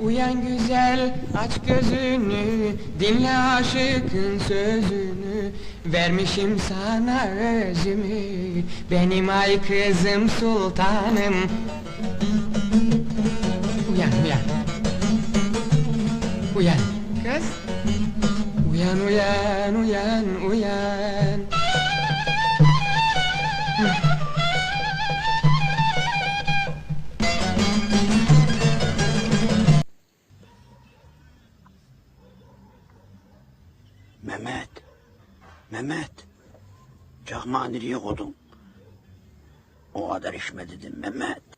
Uyan güzel aç gözünü Dinle aşıkın sözünü. Vermişim sana özümü Benim ay kızım sultanım. Uyan uyan. Uyan. Kız? Uyan uyan uyan uyan Mehmet. Mehmet. Çakmağı nereye koydun? O kadar içme dedim Mehmet.